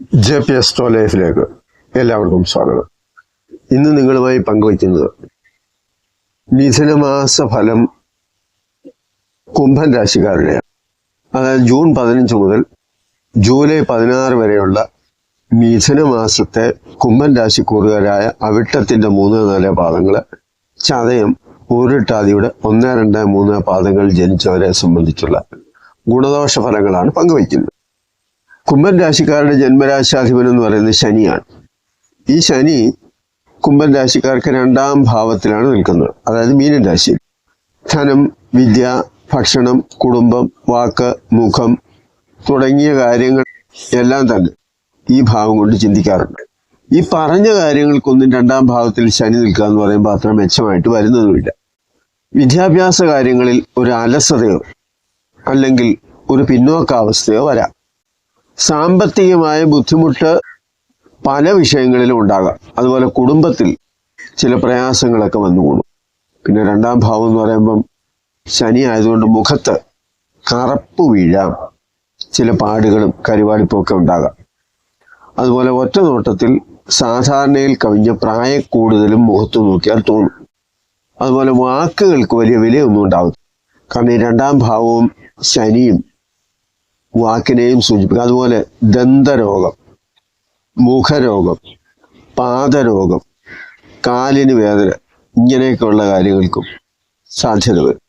J P S to ലൈഫിലേക്ക് എല്ലാവർക്കും സ്വാഗതം. ഇന്ന് നിങ്ങളുമായി പങ്കുവയ്ക്കുന്നത് മിഥുനമാസ ഫലം കുംഭൻ രാശിക്കാരുടെയാണ്. അതായത് ജൂൺ പതിനഞ്ച് മുതൽ ജൂലൈ പതിനാറ് വരെയുള്ള മിഥുനമാസത്തെ കുംഭൻ രാശിക്കൂറുകാരായ അവിട്ടത്തിന്റെ മൂന്ന് നാല് പാദങ്ങൾ ചതയം ഊരിട്ടാതിയുടെ ഒന്ന് രണ്ട് മൂന്ന് പാദങ്ങൾ ജനിച്ചവരെ സംബന്ധിച്ചുള്ള ഗുണദോഷ ഫലങ്ങളാണ് പങ്കുവയ്ക്കുന്നത്. കുംഭൻ രാശിക്കാരുടെ ജന്മരാശാധിപൻ എന്ന് പറയുന്നത് ശനിയാണ്. ഈ ശനി കുംഭൻ രാശിക്കാർക്ക് രണ്ടാം ഭാവത്തിലാണ് നിൽക്കുന്നത്. അതായത് മീനൻ രാശിയിൽ ധനം വിദ്യ ഭക്ഷണം കുടുംബം വാക്ക് മുഖം തുടങ്ങിയ കാര്യങ്ങൾ എല്ലാം തന്നെ ഈ ഭാവം കൊണ്ട് ചിന്തിക്കാറുണ്ട്. ഈ പറഞ്ഞ കാര്യങ്ങൾക്കൊന്നും രണ്ടാം ഭാവത്തിൽ ശനി നിൽക്കുക എന്ന് പറയുമ്പോൾ അത്ര മെച്ചമായിട്ട് വരുന്നതുമില്ല. വിദ്യാഭ്യാസ കാര്യങ്ങളിൽ ഒരു അലസതയോ അല്ലെങ്കിൽ ഒരു പിന്നോക്കാവസ്ഥയോ വരാം. സാമ്പത്തികമായ ബുദ്ധിമുട്ട് പല വിഷയങ്ങളിലും ഉണ്ടാകാം. അതുപോലെ കുടുംബത്തിൽ ചില പ്രയാസങ്ങളൊക്കെ വന്നുകൂടും. പിന്നെ രണ്ടാം ഭാവം എന്ന് പറയുമ്പം ശനി ആയതുകൊണ്ട് മുഖത്ത് കറപ്പ് വീഴാം. ചില പാടുകളും കരിവാളിപ്പൊക്കെ ഉണ്ടാകാം. അതുപോലെ ഒറ്റ നോട്ടത്തിൽ സാധാരണയിൽ കവിഞ്ഞ പ്രായ കൂടുതലും മുഖത്ത് നോക്കിയാൽ തോന്നും. അതുപോലെ വാക്കുകൾക്ക് വലിയ വിലയൊന്നും ഉണ്ടാകും കാരണം ഈ രണ്ടാം ഭാവവും ശനിയും വാക്കിനെയും സൂചിപ്പിക്കും. അതുപോലെ ദന്തരോഗം മുഖരോഗം പാദരോഗം കാലിന് വേദന ഇങ്ങനെയൊക്കെയുള്ള കാര്യങ്ങൾക്കും സാധ്യത വരും.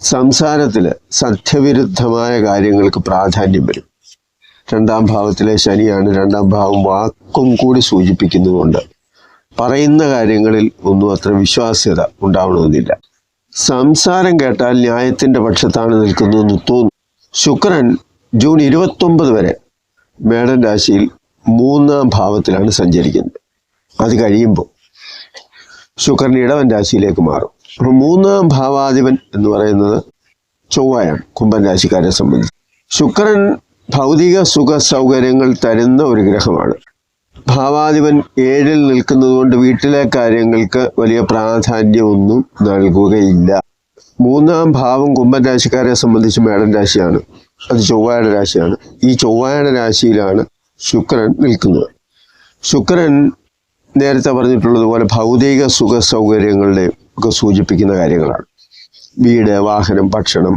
സംസാരത്തിൽ സത്യവിരുദ്ധമായ കാര്യങ്ങൾക്ക് പ്രാധാന്യം വരും. രണ്ടാം ഭാവത്തിലെ ശനിയാണ്. രണ്ടാം ഭാവം വാക്കും കൂടി സൂചിപ്പിക്കുന്നതുകൊണ്ട് പറയുന്ന കാര്യങ്ങളിൽ ഒന്നും അത്ര വിശ്വാസ്യത ഉണ്ടാവണമെന്നില്ല. സംസാരം കേട്ടാൽ ന്യായത്തിന്റെ പക്ഷത്താണ് നിൽക്കുന്നതെന്ന് തോന്നും. ശുക്രൻ ജൂൺ ഇരുപത്തൊമ്പത് വരെ മേടൻ രാശിയിൽ മൂന്നാം ഭാവത്തിലാണ് സഞ്ചരിക്കുന്നത്. അത് കഴിയുമ്പോൾ ശുക്രൻ ഇടവൻ രാശിയിലേക്ക് മാറും. അപ്പോൾ മൂന്നാം ഭാവാധിപൻ എന്ന് പറയുന്നത് ചൊവ്വയാണ് കുംഭൻ രാശിക്കാരെ സംബന്ധിച്ച്. ശുക്രൻ ഭൗതിക സുഖ സൗകര്യങ്ങൾ തരുന്ന ഒരു ഗ്രഹമാണ്. ഭാവാധിപൻ ഏഴിൽ നിൽക്കുന്നതുകൊണ്ട് വീട്ടിലെ കാര്യങ്ങൾക്ക് വലിയ പ്രാധാന്യമൊന്നും നൽകുകയില്ല. മൂന്നാം ഭാവം കുംഭൻ രാശിക്കാരെ സംബന്ധിച്ച് മേടൻ രാശിയാണ്. അത് ചൊവ്വയുടെ രാശിയാണ്. ഈ ചൊവ്വയുടെ രാശിയിലാണ് ശുക്രൻ നിൽക്കുന്നത്. ശുക്രൻ നേരത്തെ പറഞ്ഞിട്ടുള്ളതുപോലെ ഭൗതിക സുഖ സൗകര്യങ്ങളുടെ ഒക്കെ സൂചിപ്പിക്കുന്ന കാര്യങ്ങളാണ്. വീട് വാഹനം ഭക്ഷണം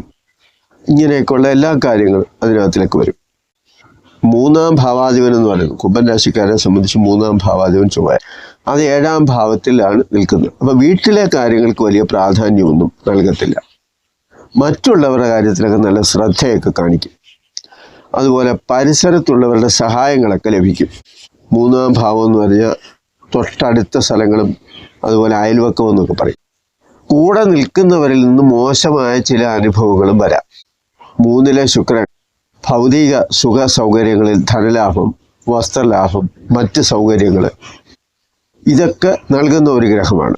ഇങ്ങനെയൊക്കെയുള്ള എല്ലാ കാര്യങ്ങളും അതിനകത്തിലേക്ക് വരും. മൂന്നാം ഭാവാധിപൻ എന്ന് പറയുന്നത് കുംഭൻ രാശിക്കാരെ സംബന്ധിച്ച് മൂന്നാം ഭാവാധിപൻ ചൊവ്വ. അത് ഏഴാം ഭാവത്തിലാണ് നിൽക്കുന്നത്. അപ്പോൾ വീട്ടിലെ കാര്യങ്ങൾക്ക് വലിയ പ്രാധാന്യമൊന്നും നൽകത്തില്ല. മറ്റുള്ളവരുടെ കാര്യത്തിലൊക്കെ നല്ല ശ്രദ്ധയൊക്കെ കാണിക്കും. അതുപോലെ പരിസരത്തുള്ളവരുടെ സഹായങ്ങളൊക്കെ ലഭിക്കും. മൂന്നാം ഭാവം എന്ന് പറഞ്ഞാൽ തൊട്ടടുത്ത സ്ഥലങ്ങളും അതുപോലെ അയൽവക്കം എന്നൊക്കെ പറയും. കൂടെ നിൽക്കുന്നവരിൽ നിന്ന് മോശമായ ചില അനുഭവങ്ങളും വരാം. മൂന്നിലെ ശുക്രൻ ഭൗതിക സുഖ സൗകര്യങ്ങളിൽ ധനലാഭം വസ്ത്രലാഭം മറ്റ് സൗകര്യങ്ങൾ ഇതൊക്കെ നൽകുന്ന ഒരു ഗ്രഹമാണ്.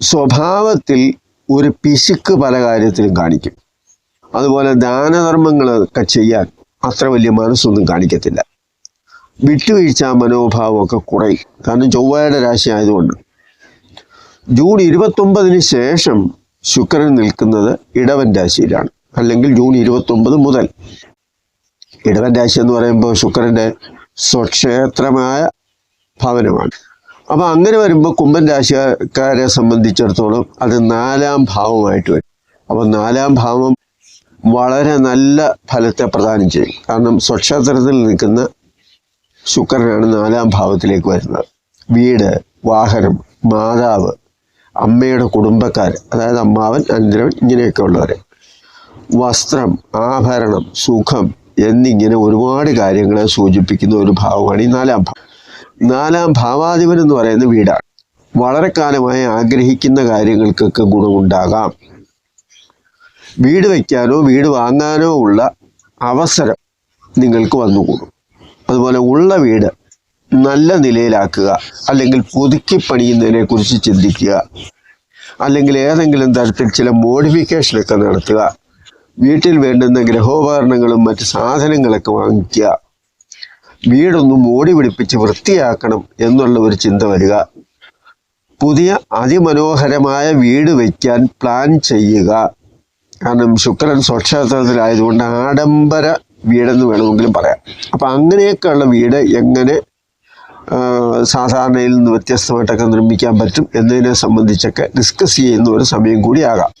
സ്വഭാവത്തിൽ ഒരു പിശുക്ക് പല കാര്യത്തിലും കാണിക്കും. അതുപോലെ ദാനധർമ്മങ്ങളൊക്കെ ചെയ്യാൻ അത്ര വലിയ മനസ്സൊന്നും കാണിക്കത്തില്ല. വിട്ടുവീഴ്ച മനോഭാവമൊക്കെ കുറയും. കാരണം ചൊവ്വയുടെ രാശി ആയതുകൊണ്ട്. ജൂൺ ഇരുപത്തൊമ്പതിന് ശേഷം ശുക്രൻ നിൽക്കുന്നത് ഇടവൻ രാശിയിലാണ്. അല്ലെങ്കിൽ ജൂൺ ഇരുപത്തൊമ്പത് മുതൽ. ഇടവൻ രാശി എന്ന് പറയുമ്പോൾ ശുക്രന്റെ സ്വക്ഷേത്രമായ ഭവനമാണ്. അപ്പൊ അങ്ങനെ വരുമ്പോൾ കുംഭൻ രാശിക്കാരെ സംബന്ധിച്ചിടത്തോളം അത് നാലാം ഭാവമായിട്ട് വരും. അപ്പൊ നാലാം ഭാവം വളരെ നല്ല ഫലത്തെ പ്രദാനം ചെയ്യും. കാരണം സ്വക്ഷേത്രത്തിൽ നിൽക്കുന്ന ശുക്രനാണ് നാലാം ഭാവത്തിലേക്ക് വരുന്നത്. വീട് വാഹനം മാതാവ് അമ്മയുടെ കുടുംബക്കാർ അതായത് അമ്മാവൻ അനന്തരവൻ ഇങ്ങനെയൊക്കെ ഉള്ളവർ വസ്ത്രം ആഭരണം സുഖം എന്നിങ്ങനെ ഒരുപാട് കാര്യങ്ങളെ സൂചിപ്പിക്കുന്ന ഒരു ഭാവമാണ് ഈ നാലാം ഭാവം. നാലാം ഭാവാധിപൻ എന്ന് പറയുന്ന വീടാണ്. വളരെ കാലമായി ആഗ്രഹിക്കുന്ന കാര്യങ്ങൾക്കൊക്കെ ഗുണമുണ്ടാകാം. വീട് വയ്ക്കാനോ വീട് വാങ്ങാനോ ഉള്ള അവസരം നിങ്ങൾക്ക് വന്നുകൂടും അതുപോലെ ഉള്ള വീട് നല്ല നിലയിലാക്കുക അല്ലെങ്കിൽ പുതുക്കി പണിയുന്നതിനെ കുറിച്ച് ചിന്തിക്കുക അല്ലെങ്കിൽ ഏതെങ്കിലും തരത്തിൽ ചില മോഡിഫിക്കേഷനൊക്കെ നടത്തുക വീട്ടിൽ വേണ്ടുന്ന ഗ്രഹോപകരണങ്ങളും മറ്റ് സാധനങ്ങളൊക്കെ വാങ്ങിക്കുക വീടൊന്ന് മോടി പിടിപ്പിച്ച് വൃത്തിയാക്കണം എന്നുള്ള ഒരു ചിന്ത വരിക. പുതിയ അതിമനോഹരമായ വീട് വയ്ക്കാൻ പ്ലാൻ ചെയ്യുക. കാരണം ശുക്രൻ സ്വക്ഷേത്രത്തിലായതുകൊണ്ട് ആഡംബര വീടെന്ന് വേണമെങ്കിലും പറയാം. അപ്പം അങ്ങനെയൊക്കെയുള്ള വീട് എങ്ങനെ സാധാരണയിൽ നിന്ന് വ്യത്യസ്തമായിട്ടൊക്കെ നിർമ്മിക്കാൻ പറ്റും എന്നതിനെ സംബന്ധിച്ചൊക്കെ ഡിസ്കസ് ചെയ്യുന്ന ഒരു സമയം കൂടിയാകാം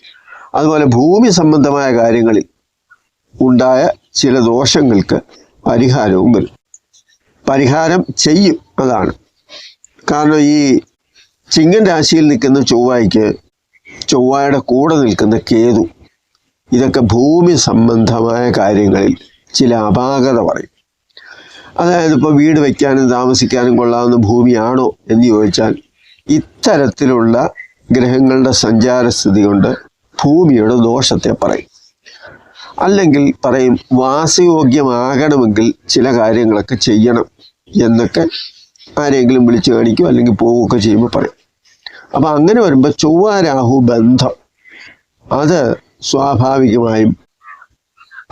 അതുപോലെ ഭൂമി സംബന്ധമായ കാര്യങ്ങളിൽ ഉണ്ടായ ചില ദോഷങ്ങൾക്ക് പരിഹാരവും വരും. പരിഹാരം ചെയ്യും അതാണ് കാരണം ഈ ചിങ്ങൻ രാശിയിൽ നിൽക്കുന്ന ചൊവ്വായ്ക്ക് ചൊവ്വായുടെ കൂടെ നിൽക്കുന്ന കേതു ഇതൊക്കെ ഭൂമി സംബന്ധമായ കാര്യങ്ങളിൽ ചില അപാകത പറയും. അതായത് ഇപ്പോൾ വീട് വയ്ക്കാനും താമസിക്കാനും കൊള്ളാവുന്ന ഭൂമിയാണോ എന്ന് ചോദിച്ചാൽ ഇത്തരത്തിലുള്ള ഗ്രഹങ്ങളുടെ സഞ്ചാരസ്ഥിതി കൊണ്ട് ഭൂമിയുടെ ദോഷത്തെ പറയും. അല്ലെങ്കിൽ പറയും വാസയോഗ്യമാകണമെങ്കിൽ ചില കാര്യങ്ങളൊക്കെ ചെയ്യണം എന്നൊക്കെ ആരെങ്കിലും വിളിച്ചു കാണിക്കും അല്ലെങ്കിൽ പോവുകയൊക്കെ ചെയ്യുമ്പോൾ പറയും. അപ്പം അങ്ങനെ വരുമ്പോൾ ചൊവ്വ രാഹു ബന്ധം. അത് സ്വാഭാവികമായും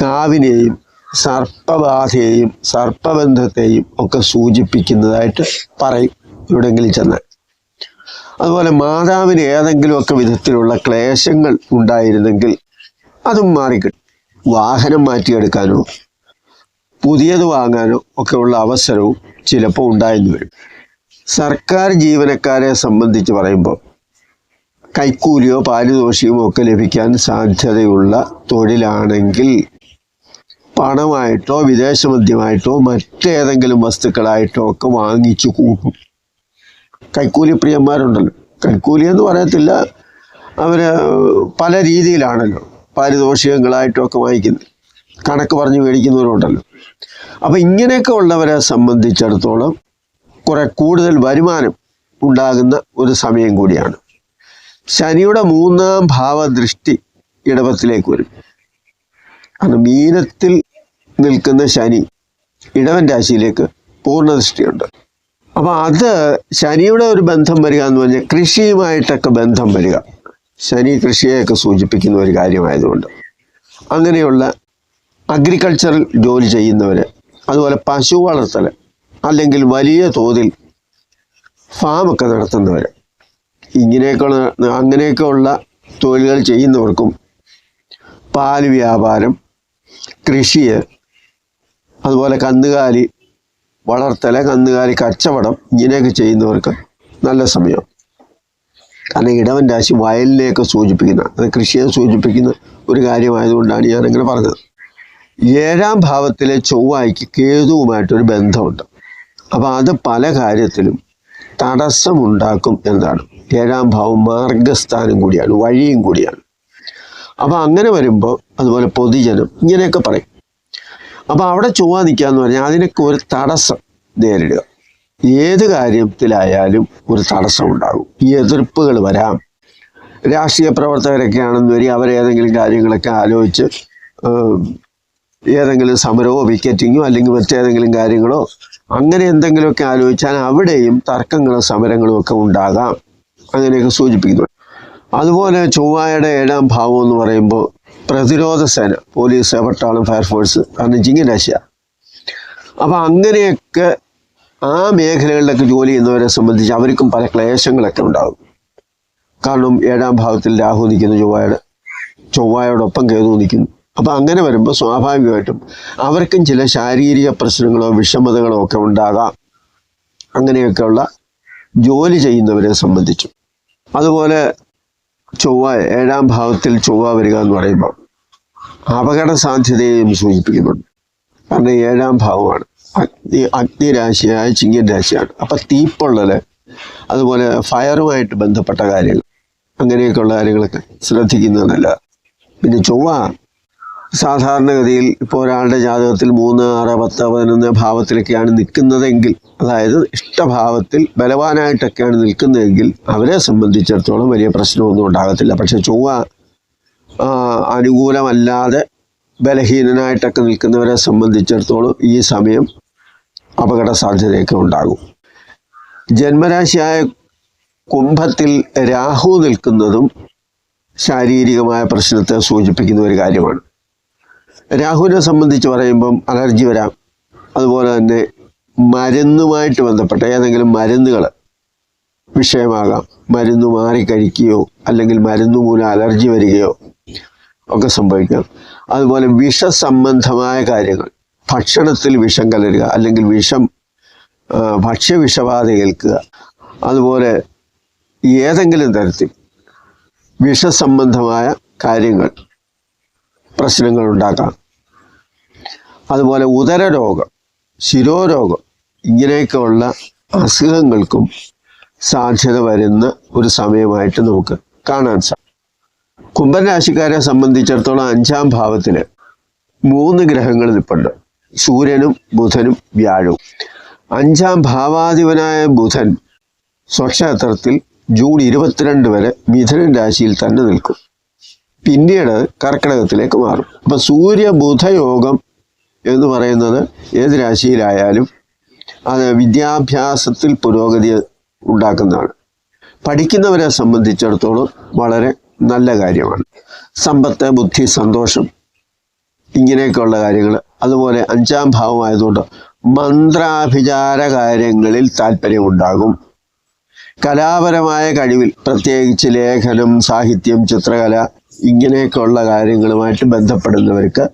കാവിനെയും സർപ്പബാധയെയും സർപ്പബന്ധത്തെയും ഒക്കെ സൂചിപ്പിക്കുന്നതായിട്ട് പറയും എവിടെയെങ്കിലും ചെന്നാൽ. അതുപോലെ മാതാവിന് ഏതെങ്കിലുമൊക്കെ വിധത്തിലുള്ള ക്ലേശങ്ങൾ ഉണ്ടായിരുന്നെങ്കിൽ അതും മാറിക്കിട്ടും. വാഹനം മാറ്റിയെടുക്കാനോ പുതിയത് വാങ്ങാനോ ഒക്കെയുള്ള അവസരവും ചിലപ്പോൾ ഉണ്ടായെന്ന് വരും. സർക്കാർ ജീവനക്കാരെ സംബന്ധിച്ച് പറയുമ്പോൾ കൈക്കൂലിയോ പാരിതോഷികമോ ഒക്കെ ലഭിക്കാൻ സാധ്യതയുള്ള തൊഴിലാണെങ്കിൽ പണമായിട്ടോ വിദേശമദ്യമായിട്ടോ മറ്റേതെങ്കിലും വസ്തുക്കളായിട്ടോ ഒക്കെ വാങ്ങിച്ചു കൂട്ടും. കൈക്കൂലി പ്രിയന്മാരുണ്ടല്ലോ കൈക്കൂലി എന്ന് പറയത്തില്ല. അവർ പല രീതിയിലാണല്ലോ. പാരിതോഷികങ്ങളായിട്ടും ഒക്കെ വാങ്ങിക്കുന്നത് കണക്ക് പറഞ്ഞ് മേടിക്കുന്നവരുണ്ടല്ലോ. അപ്പം ഇങ്ങനെയൊക്കെ ഉള്ളവരെ സംബന്ധിച്ചിടത്തോളം കുറെ കൂടുതൽ വരുമാനം ഉണ്ടാകുന്ന ഒരു സമയം കൂടിയാണ്. ശനിയുടെ മൂന്നാം ഭാവദൃഷ്ടി ഇടവത്തിലേക്ക് വരും. കാരണം മീനത്തിൽ നിൽക്കുന്ന ശനി ഇടവൻ രാശിയിലേക്ക് പൂർണദൃഷ്ടിയുണ്ട്. അപ്പൊ അത് ശനിയുടെ ഒരു ബന്ധം വരിക എന്ന് പറഞ്ഞാൽ കൃഷിയുമായിട്ടൊക്കെ ബന്ധം വരിക. ശനി കൃഷിയെയൊക്കെ സൂചിപ്പിക്കുന്ന ഒരു കാര്യമായതുകൊണ്ട്. അങ്ങനെയുള്ള അഗ്രികൾച്ചറൽ ജോലി ചെയ്യുന്നവർ അതുപോലെ പശു വളർത്തൽ അല്ലെങ്കിൽ വലിയ തോതിൽ ഫാമൊക്കെ നടത്തുന്നവർ ഇങ്ങനെയൊക്കെയുള്ള അങ്ങനെയൊക്കെയുള്ള തൊഴിലുകൾ ചെയ്യുന്നവർക്കും പാൽ വ്യാപാരം കൃഷി അതുപോലെ കന്നുകാലി വളർത്തൽ കന്നുകാലി കച്ചവടം ഇങ്ങനെയൊക്കെ ചെയ്യുന്നവർക്ക് നല്ല സമയം. കാരണം ഇടവൻ രാശി വയലിനെയൊക്കെ സൂചിപ്പിക്കുന്ന അത് കൃഷിയെ സൂചിപ്പിക്കുന്ന ഒരു കാര്യമായതുകൊണ്ടാണ് ഞാൻ അങ്ങനെ പറഞ്ഞത്. ഏഴാം ഭാവത്തിലെ ചൊവ്വായ്ക്ക് കേതുവുമായിട്ടൊരു ബന്ധമുണ്ട്. അപ്പോൾ അത് പല കാര്യത്തിലും തടസ്സമുണ്ടാക്കും എന്നാണ്. ഏഴാം ഭാവം മാർഗസ്ഥാനം കൂടിയാണ് വഴിയും കൂടിയാണ്. അപ്പോൾ അങ്ങനെ വരുമ്പോൾ അതുപോലെ പൊതുജനം ഇങ്ങനെയൊക്കെ പറയും. അപ്പോൾ അവിടെ ചൊവ്വ നിൽക്കാന്ന് പറഞ്ഞാൽ അതിനൊക്കെ ഒരു തടസ്സം നേരിടുക. ഏത് കാര്യത്തിലായാലും ഒരു തടസ്സം ഉണ്ടാകും ഈ എതിർപ്പുകൾ വരാം. രാഷ്ട്രീയ പ്രവർത്തകരൊക്കെ ആണെന്ന് വരി അവരേതെങ്കിലും കാര്യങ്ങളൊക്കെ ആലോചിച്ച് ഏതെങ്കിലും സമരമോ വിക്കറ്റിങ്ങോ അല്ലെങ്കിൽ മറ്റേതെങ്കിലും കാര്യങ്ങളോ അങ്ങനെ എന്തെങ്കിലുമൊക്കെ ആലോചിച്ചാൽ അവിടെയും തർക്കങ്ങളും സമരങ്ങളും ഒക്കെ ഉണ്ടാകാം. അങ്ങനെയൊക്കെ സൂചിപ്പിക്കുന്നു. അതുപോലെ ചൊവ്വായുടെ ഏഴാം ഭാവം എന്ന് പറയുമ്പോൾ പ്രതിരോധ സേന പോലീസ് പട്ടാളം ഫയർഫോഴ്സ് കാരണം ചിങ്ങരാശിയാണ് അപ്പം അങ്ങനെയൊക്കെ ആ മേഖലകളിലൊക്കെ ജോലി ചെയ്യുന്നവരെ സംബന്ധിച്ച് അവർക്കും പല ക്ലേശങ്ങളൊക്കെ ഉണ്ടാകും. കാരണം ഏഴാം ഭാവത്തിൽ രാഹു നിൽക്കുന്നു ചൊവ്വയുടെ ചൊവ്വയോടൊപ്പം കേതു നിൽക്കുന്നു. അപ്പം അങ്ങനെ വരുമ്പോൾ സ്വാഭാവികമായിട്ടും അവർക്കും ചില ശാരീരിക പ്രശ്നങ്ങളോ വിഷമതകളോ ഒക്കെ ഉണ്ടാകാം. അങ്ങനെയൊക്കെയുള്ള ജോലി ചെയ്യുന്നവരെ സംബന്ധിച്ചു. അതുപോലെ ചൊവ്വ ഏഴാം ഭാവത്തിൽ ചൊവ്വ വരിക എന്ന് പറയുമ്പോൾ അപകട സാധ്യതയെയും സൂചിപ്പിക്കുന്നുണ്ട്. കാരണം ഏഴാം ഭാവമാണ്. അഗ്നി അഗ്നിരാശിയായ ചിങ്ങൻ രാശിയാണ് അപ്പം തീപ്പുള്ളത് അതുപോലെ ഫയറുമായിട്ട് ബന്ധപ്പെട്ട കാര്യങ്ങൾ അങ്ങനെയൊക്കെയുള്ള കാര്യങ്ങളൊക്കെ ശ്രദ്ധിക്കുന്നതല്ല. പിന്നെ ചൊവ്വ സാധാരണഗതിയിൽ ഇപ്പോൾ ഒരാളുടെ ജാതകത്തിൽ മൂന്ന് ആറ് പത്ത് പതിനൊന്ന് ഭാവത്തിലൊക്കെയാണ് നിൽക്കുന്നതെങ്കിൽ അതായത് ഇഷ്ടഭാവത്തിൽ ബലവാനായിട്ടൊക്കെയാണ് നിൽക്കുന്നതെങ്കിൽ അവരെ സംബന്ധിച്ചിടത്തോളം വലിയ പ്രശ്നമൊന്നും ഉണ്ടാകത്തില്ല. പക്ഷെ ചൊവ്വ അനുകൂലമല്ലാതെ ബലഹീനനായിട്ടൊക്കെ നിൽക്കുന്നവരെ സംബന്ധിച്ചിടത്തോളം ഈ സമയം അപകട സാധ്യതയൊക്കെ ഉണ്ടാകും. ജന്മരാശിയായ കുംഭത്തിൽ രാഹു നിൽക്കുന്നതും ശാരീരികമായ പ്രശ്നത്തെ സൂചിപ്പിക്കുന്ന ഒരു കാര്യമാണ്. രാഹുവിനെ സംബന്ധിച്ച് പറയുമ്പം അലർജി വരാം. അതുപോലെ തന്നെ മരുന്നുമായിട്ട് ബന്ധപ്പെട്ട ഏതെങ്കിലും മരുന്നുകൾ വിഷയമാകാം. മരുന്ന് മാറി കഴിക്കുകയോ അല്ലെങ്കിൽ മരുന്ന് മൂലം അലർജി വരികയോ ഒക്കെ സംഭവിക്കാം. അതുപോലെ വിഷസംബന്ധമായ കാര്യങ്ങൾ. ഭക്ഷണത്തിൽ വിഷം കലരുക അല്ലെങ്കിൽ വിഷം ഭക്ഷ്യ ഭക്ഷ്യവിഷബാധ ഏൽക്കുക അതുപോലെ ഏതെങ്കിലും തരത്തിൽ വിഷസംബന്ധമായ കാര്യങ്ങൾ പ്രശ്നങ്ങൾ ഉണ്ടാക്കാം. അതുപോലെ ഉദരരോഗം ശിരോരോഗം ഇങ്ങനെയൊക്കെയുള്ള അസുഖങ്ങൾക്കും സാധ്യത വരുന്ന ഒരു സമയമായിട്ട് നമുക്ക് കാണാൻ സാധിക്കും കുംഭൻ രാശിക്കാരെ സംബന്ധിച്ചിടത്തോളം അഞ്ചാം ഭാവത്തിൽ മൂന്ന് ഗ്രഹങ്ങൾ നിൽപ്പുണ്ട് സൂര്യനും ബുധനും വ്യാഴവും അഞ്ചാം ഭാവാധിപനായ ബുധൻ സ്വക്ഷേത്രത്തിൽ ജൂൺ ഇരുപത്തിരണ്ട് വരെ മിഥുനൻ രാശിയിൽ തന്നെ നിൽക്കും. പിന്നീട് കർക്കിടകത്തിലേക്ക് മാറും. അപ്പൊ സൂര്യ ബുധയോഗം എന്ന് പറയുന്നത് ഏത് രാശിയിലായാലും അത് വിദ്യാഭ്യാസത്തിൽ പുരോഗതി ഉണ്ടാക്കുന്നതാണ്. പഠിക്കുന്നവരെ സംബന്ധിച്ചിടത്തോളം വളരെ നല്ല കാര്യമാണ്. സമ്പത്ത് ബുദ്ധി സന്തോഷം ഇങ്ങനെയൊക്കെയുള്ള കാര്യങ്ങൾ അതുപോലെ അഞ്ചാം ഭാവമായതുകൊണ്ട് മന്ത്രാഭിചാര കാര്യങ്ങളിൽ താല്പര്യമുണ്ടാകും. കലാപരമായ കഴിവിൽ പ്രത്യേകിച്ച് ലേഖനം സാഹിത്യം ചിത്രകല ഇങ്ങനെയൊക്കെയുള്ള കാര്യങ്ങളുമായിട്ട് ബന്ധപ്പെടുന്നവർക്ക്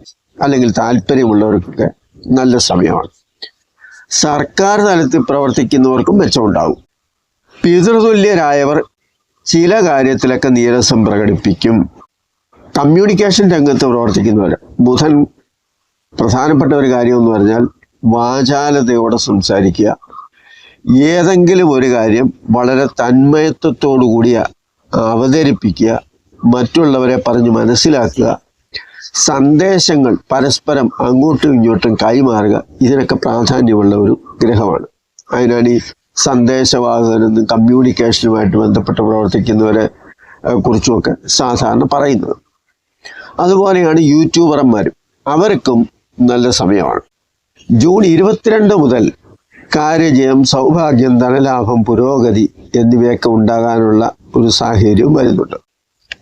അല്ലെങ്കിൽ താല്പര്യമുള്ളവർക്കൊക്കെ നല്ല സമയമാണ്. സർക്കാർ തലത്തിൽ പ്രവർത്തിക്കുന്നവർക്കും മെച്ചമുണ്ടാകും. പിതൃതുല്യരായവർ ചില കാര്യത്തിലൊക്കെ നീരസം പ്രകടിപ്പിക്കും. കമ്മ്യൂണിക്കേഷൻ രംഗത്ത് പ്രവർത്തിക്കുന്നവർ ബുധൻ പ്രധാനപ്പെട്ട ഒരു കാര്യം എന്ന് പറഞ്ഞാൽ വാചാലതയോടെ സംസാരിക്കുക. ഏതെങ്കിലും ഒരു കാര്യം വളരെ തന്മയത്വത്തോടു കൂടിയ അവതരിപ്പിക്കുക മറ്റുള്ളവരെ പറഞ്ഞ് മനസ്സിലാക്കുക സന്ദേശങ്ങൾ പരസ്പരം അങ്ങോട്ടും ഇങ്ങോട്ടും കൈമാറുക ഇതിനൊക്കെ പ്രാധാന്യമുള്ള ഒരു ഗ്രഹമാണ്. അതിനാണ് ഈ സന്ദേശവാഹകനെന്നും കമ്മ്യൂണിക്കേഷനുമായിട്ട് ബന്ധപ്പെട്ട് പ്രവർത്തിക്കുന്നവരെ കുറിച്ചുമൊക്കെ സാധാരണ പറയുന്നത്. അതുപോലെയാണ് യൂട്യൂബർമാരും. അവർക്കും നല്ല സമയമാണ്. ജൂൺ ഇരുപത്തിരണ്ട് മുതൽ കാര്യജയം സൗഭാഗ്യം ധനലാഭം പുരോഗതി എന്നിവയൊക്കെ ഉണ്ടാകാനുള്ള ഒരു സാഹചര്യവും വരുന്നുണ്ട്.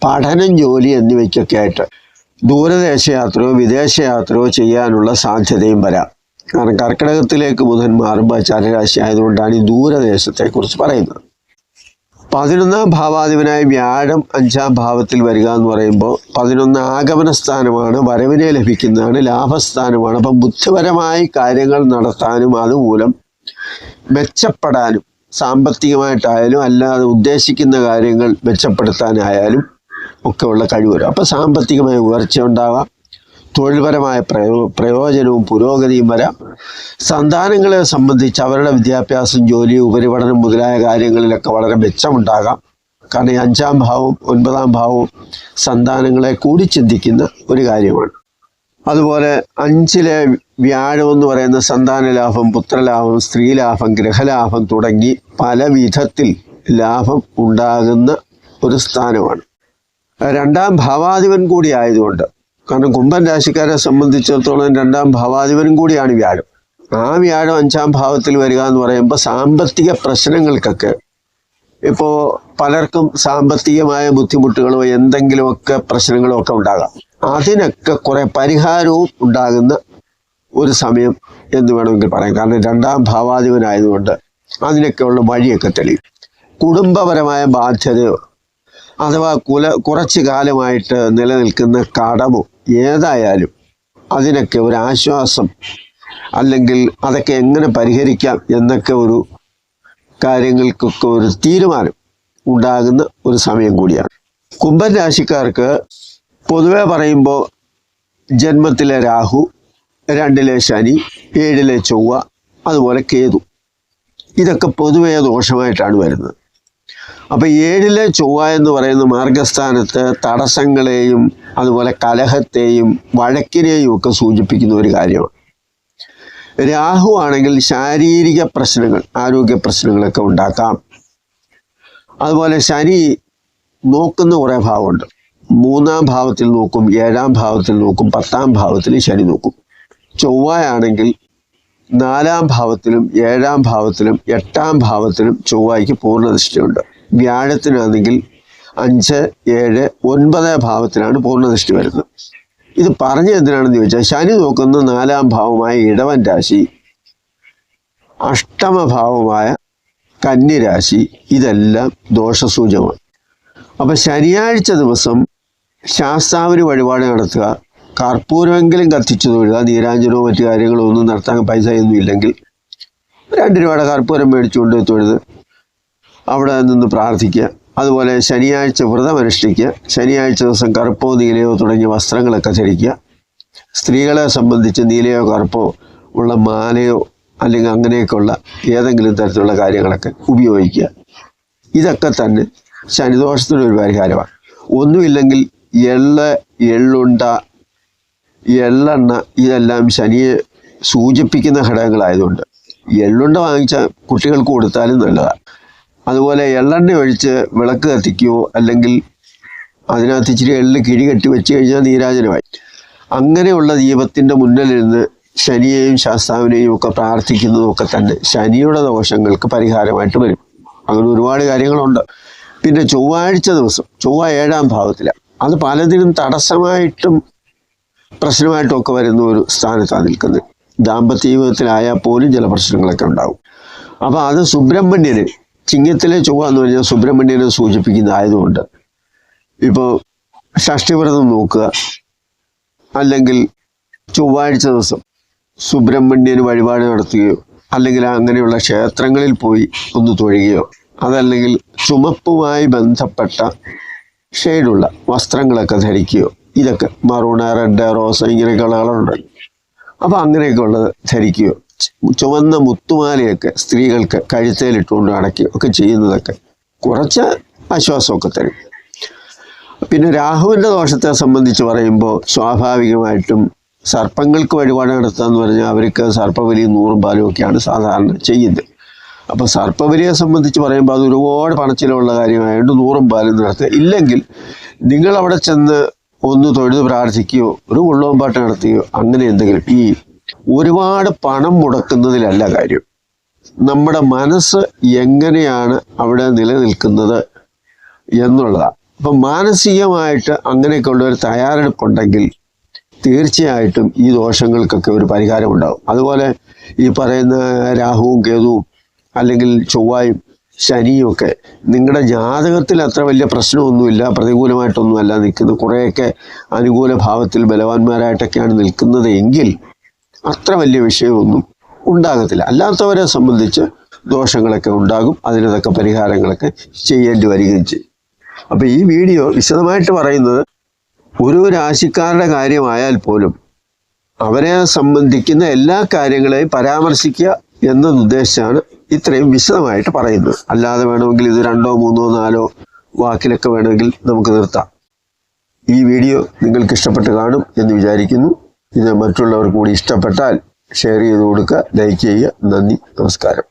പഠനം ജോലി എന്നിവയ്ക്കൊക്കെ ആയിട്ട് ദൂരദേശയാത്രയോ വിദേശയാത്രയോ ചെയ്യാനുള്ള സാധ്യതയും വരാം. കാരണം കർക്കിടകത്തിലേക്ക് ബുധൻ മാറുമ്പോൾ ചരരാശി ആയതുകൊണ്ടാണ് ഈ ദൂരദേശത്തെക്കുറിച്ച് പറയുന്നത്. പതിനൊന്നാം ഭാവാധിപനായ വ്യാഴം അഞ്ചാം ഭാവത്തിൽ വരിക എന്ന് പറയുമ്പോൾ പതിനൊന്ന് ആഗമന സ്ഥാനമാണ് വരവിനെ ലഭിക്കുന്നതാണ് ലാഭസ്ഥാനമാണ്. അപ്പം ബുദ്ധിപരമായി കാര്യങ്ങൾ നടത്താനും അതുമൂലം മെച്ചപ്പെടാനും സാമ്പത്തികമായിട്ടായാലും അല്ലാതെ ഉദ്ദേശിക്കുന്ന കാര്യങ്ങൾ മെച്ചപ്പെടുത്താനായാലും ഒക്കെയുള്ള കഴിവ് വരും. അപ്പം സാമ്പത്തികമായ ഉയർച്ച ഉണ്ടാവാം തൊഴിൽപരമായ പ്രയോ പ്രയോജനവും പുരോഗതിയും വരാം. സന്താനങ്ങളെ സംബന്ധിച്ച് അവരുടെ വിദ്യാഭ്യാസം ജോലി ഉപരിപഠനം മുതലായ കാര്യങ്ങളിലൊക്കെ വളരെ മെച്ചമുണ്ടാകാം. കാരണം ഈ അഞ്ചാം ഭാവം ഒൻപതാം ഭാവവും സന്താനങ്ങളെ കൂടി ചിന്തിക്കുന്ന ഒരു കാര്യമാണ്. അതുപോലെ അഞ്ചിലെ വ്യാഴം എന്ന് പറയുന്ന സന്താന ലാഭം പുത്രലാഭം സ്ത്രീലാഭം ഗ്രഹലാഭം തുടങ്ങി പല വിധത്തിൽ ലാഭം ഉണ്ടാകുന്ന ഒരു സ്ഥാനമാണ്. രണ്ടാം ഭാവാധിപൻ കൂടി ആയതുകൊണ്ട് കാരണം കുംഭൻ രാശിക്കാരെ സംബന്ധിച്ചിടത്തോളം രണ്ടാം ഭാവാധിപനും കൂടിയാണ് വ്യാഴം. ആ വ്യാഴം അഞ്ചാം ഭാവത്തിൽ വരിക എന്ന് പറയുമ്പോൾ സാമ്പത്തിക പ്രശ്നങ്ങൾക്കൊക്കെ ഇപ്പോൾ പലർക്കും സാമ്പത്തികമായ ബുദ്ധിമുട്ടുകളോ എന്തെങ്കിലുമൊക്കെ പ്രശ്നങ്ങളോ ഒക്കെ ഉണ്ടാകാം. അതിനൊക്കെ കുറെ പരിഹാരവും ഉണ്ടാകുന്ന ഒരു സമയം എന്ന് വേണമെങ്കിൽ പറയാം. കാരണം രണ്ടാം ഭാവാധിപനായതുകൊണ്ട് അതിനൊക്കെയുള്ള വഴിയൊക്കെ തെളിയും. കുടുംബപരമായ ബാധ്യതയോ അഥവാ കുല കുറച്ചു കാലമായിട്ട് നിലനിൽക്കുന്ന കടമോ ഏതായാലും അതിനൊക്കെ ഒരു ആശ്വാസം അല്ലെങ്കിൽ അതൊക്കെ എങ്ങനെ പരിഹരിക്കാം എന്നൊക്കെ ഒരു കാര്യങ്ങൾക്കൊക്കെ ഒരു തീരുമാനം ഉണ്ടാകുന്ന ഒരു സമയം കൂടിയാണ്. കുംഭൻ രാശിക്കാർക്ക് പൊതുവെ പറയുമ്പോൾ ജന്മത്തിലെ രാഹു രണ്ടിലെ ശനി ഏഴിലെ ചൊവ്വ അതുപോലെ കേതു. ഇതൊക്കെ പൊതുവേ ദോഷമായിട്ടാണ് വരുന്നത്. അപ്പൊ ഏഴിലെ ചൊവ്വ എന്ന് പറയുന്ന മാർഗസ്ഥാനത്ത് തടസ്സങ്ങളെയും അതുപോലെ കലഹത്തെയും വഴക്കിനെയും ഒക്കെ സൂചിപ്പിക്കുന്ന ഒരു കാര്യമാണ്. രാഹു ആണെങ്കിൽ ശാരീരിക പ്രശ്നങ്ങൾ ആരോഗ്യ പ്രശ്നങ്ങളൊക്കെ ഉണ്ടാക്കാം. അതുപോലെ ശനി നോക്കുന്ന കുറേ ഭാവമുണ്ട്. മൂന്നാം ഭാവത്തിൽ നോക്കും ഏഴാം ഭാവത്തിൽ നോക്കും പത്താം ഭാവത്തിൽ ശനി നോക്കും. ചൊവ്വയാണെങ്കിൽ നാലാം ഭാവത്തിലും ഏഴാം ഭാവത്തിലും എട്ടാം ഭാവത്തിലും ചൊവ്വയ്ക്ക് പൂർണദൃഷ്ടിയുണ്ട് വ്യാഴത്തിനാണെങ്കിൽ അഞ്ച് ഏഴ് ഒൻപത് ഭാവത്തിലാണ് പൂർണദൃഷ്ടി വരുന്നത്. ഇത് പറഞ്ഞ എന്തിനാണെന്ന് ചോദിച്ചാൽ ശനി നോക്കുന്ന നാലാം ഭാവമായ ഇടവൻ രാശി അഷ്ടമഭാവമായ കന്യരാശി ഇതെല്ലാം ദോഷസൂചകമാണ്. അപ്പൊ ശനിയാഴ്ച ദിവസം ശാസ്താവിന് വഴിപാട് നടത്തുക കർപ്പൂരമെങ്കിലും കത്തിച്ചു തൊഴുക നീരാഞ്ജനോ മറ്റു കാര്യങ്ങളോ ഒന്നും നടത്താൻ പൈസ ഒന്നും ഇല്ലെങ്കിൽ രണ്ട് രൂപയുടെ കർപ്പൂരം മേടിച്ചുകൊണ്ട് തൊഴുത് അവിടെ നിന്ന് പ്രാർത്ഥിക്കുക. അതുപോലെ ശനിയാഴ്ച വ്രതം അനുഷ്ഠിക്കുക. ശനിയാഴ്ച ദിവസം കറുപ്പോ നീലയോ തുടങ്ങിയ വസ്ത്രങ്ങളൊക്കെ ധരിക്കുക. സ്ത്രീകളെ സംബന്ധിച്ച് നീലയോ കറുപ്പോ ഉള്ള മാലയോ അല്ലെങ്കിൽ അങ്ങനെയൊക്കെയുള്ള ഏതെങ്കിലും തരത്തിലുള്ള കാര്യങ്ങളൊക്കെ ഉപയോഗിക്കുക. ഇതൊക്കെ തന്നെ ശനിദോഷത്തിനൊരു പരിഹാരമാണ്. ഒന്നുമില്ലെങ്കിൽ എള്ള് എള്ളുണ്ട എള്ളെണ്ണ ഇതെല്ലാം ശനിയെ സൂചിപ്പിക്കുന്ന ഘടകങ്ങളായതുകൊണ്ട് എള്ളുണ്ട വാങ്ങിച്ച കുട്ടികൾക്ക് കൊടുത്താലും നല്ലതാണ്. അതുപോലെ എള്ളെണ്ണ ഒഴിച്ച് വിളക്ക് കത്തിക്കുകയോ അല്ലെങ്കിൽ അതിനകത്ത് ഇച്ചിരി എള്ള് കിഴി കെട്ടി വെച്ച് കഴിഞ്ഞാൽ നീരാജനമായി. അങ്ങനെയുള്ള ദീപത്തിന്റെ മുന്നിലിരുന്ന് ശനിയെയും ശാസ്താവിനെയും ഒക്കെ പ്രാർത്ഥിക്കുന്നതും ഒക്കെ തന്നെ ശനിയുടെ ദോഷങ്ങൾക്ക് പരിഹാരമായിട്ട് വരും. അങ്ങനെ ഒരുപാട് കാര്യങ്ങളുണ്ട്. പിന്നെ ചൊവ്വാഴ്ച ദിവസം ചൊവ്വ ഏഴാം ഭാവത്തിലാണ് അത് പലതിനും തടസ്സമായിട്ടും പ്രശ്നമായിട്ടും ഒക്കെ വരുന്ന ഒരു സ്ഥാനത്താണ് നിൽക്കുന്നത്. ദാമ്പത്യ ജീവിതത്തിലായാൽ പോലും ചില പ്രശ്നങ്ങളൊക്കെ ഉണ്ടാവും. അപ്പോൾ അത് സുബ്രഹ്മണ്യന് ചിങ്ങത്തിലെ ചൊവ്വ എന്ന് പറഞ്ഞാൽ സുബ്രഹ്മണ്യനെ സൂചിപ്പിക്കുന്ന ആയതുകൊണ്ട്. ഇപ്പോൾ ഷഷ്ടിവ്രതം നോക്കുക. അല്ലെങ്കിൽ ചൊവ്വാഴ്ച ദിവസം സുബ്രഹ്മണ്യന് വഴിപാട് നടത്തുകയോ അല്ലെങ്കിൽ അങ്ങനെയുള്ള ക്ഷേത്രങ്ങളിൽ പോയി ഒന്ന് തൊഴുകയോ അതല്ലെങ്കിൽ ചുമപ്പുമായി ബന്ധപ്പെട്ട ഷെയ്ഡുള്ള വസ്ത്രങ്ങളൊക്കെ ധരിക്കുകയോ ഇതൊക്കെ മറൂണ റെഡ് റോസ് ഇങ്ങനെയൊക്കെയുള്ള കളറുണ്ട് അപ്പോൾ അങ്ങനെയൊക്കെ ഉള്ളത് ധരിക്കുകയോ ചുവന്ന മുത്തുമാലയൊക്കെ സ്ത്രീകൾക്ക് കഴുത്തേലിട്ടുകൊണ്ട് അടക്കി ഒക്കെ ചെയ്യുന്നതൊക്കെ കുറച്ച് ആശ്വാസമൊക്കെ തരും. പിന്നെ രാഹുവിന്റെ ദോഷത്തെ സംബന്ധിച്ച് പറയുമ്പോൾ സ്വാഭാവികമായിട്ടും സർപ്പങ്ങൾക്ക് വഴിപാട് നടത്താന്ന് പറഞ്ഞാൽ അവർക്ക് സർപ്പബലിയും നൂറും പാലും ഒക്കെയാണ് സാധാരണ ചെയ്യുന്നത്. അപ്പോൾ സർപ്പബലിയെ സംബന്ധിച്ച് പറയുമ്പോൾ അത് ഒരുപാട് പണച്ചിലുള്ള കാര്യമായതുകൊണ്ട് നൂറും പാലും നടത്തുക ഇല്ലെങ്കിൽ നിങ്ങൾ അവിടെ ചെന്ന് ഒന്ന് തൊഴുത് പ്രാർത്ഥിക്കുകയോ ഒരു ഉള്ളവും പാട്ട് നടത്തുകയോ അങ്ങനെ എന്തെങ്കിലും ഈ ഒരുപാട് പണം മുടക്കുന്നതിലല്ല കാര്യം. നമ്മുടെ മനസ്സ് എങ്ങനെയാണ് അവിടെ നിലനിൽക്കുന്നത് എന്നുള്ളതാണ് അപ്പം മാനസികമായിട്ട് അങ്ങനെയൊക്കെയുള്ള ഒരു തയ്യാറെടുപ്പുണ്ടെങ്കിൽ തീർച്ചയായിട്ടും ഈ ദോഷങ്ങൾക്കൊക്കെ ഒരു പരിഹാരം ഉണ്ടാവും അതുപോലെ ഈ പറയുന്ന രാഹുവും കേതുവും അല്ലെങ്കിൽ ചൊവ്വായും ശനിയും ഒക്കെ നിങ്ങളുടെ ജാതകത്തിൽ അത്ര വലിയ പ്രശ്നമൊന്നുമില്ല പ്രതികൂലമായിട്ടൊന്നുമല്ല നിൽക്കുന്നത്. കുറേയൊക്കെ അനുകൂല ഭാവത്തിൽ ബലവാന്മാരായിട്ടൊക്കെയാണ് നിൽക്കുന്നത് എങ്കിൽ അത്ര വലിയ വിഷയമൊന്നും ഉണ്ടാകത്തില്ല. അല്ലാത്തവരെ സംബന്ധിച്ച് ദോഷങ്ങളൊക്കെ ഉണ്ടാകും. അതിനതൊക്കെ പരിഹാരങ്ങളൊക്കെ ചെയ്യേണ്ടി വരികയും ചെയ്യും. അപ്പോൾ ഈ വീഡിയോ വിശദമായിട്ട് പറയുന്നത് ഒരു രാശിക്കാരുടെ കാര്യമായാൽ പോലും അവരെ സംബന്ധിക്കുന്ന എല്ലാ കാര്യങ്ങളെയും പരാമർശിക്കുക എന്നതുദ്ദേശിച്ചാണ് ഇത്രയും വിശദമായിട്ട് പറയുന്നത്. അല്ലാതെ വേണമെങ്കിൽ ഇത് രണ്ടോ മൂന്നോ നാലോ വാക്കിലൊക്കെ വേണമെങ്കിൽ നമുക്ക് നിർത്താം. ഈ വീഡിയോ നിങ്ങൾക്ക് ഇഷ്ടപ്പെട്ട് കാണും എന്ന് വിചാരിക്കുന്നു. ഇത് മറ്റുള്ളവർ കൂടി ഇഷ്ടപ്പെട്ടാൽ ഷെയർ ചെയ്ത് കൊടുക്കുക ലൈക്ക് ചെയ്യുക. നന്ദി നമസ്കാരം.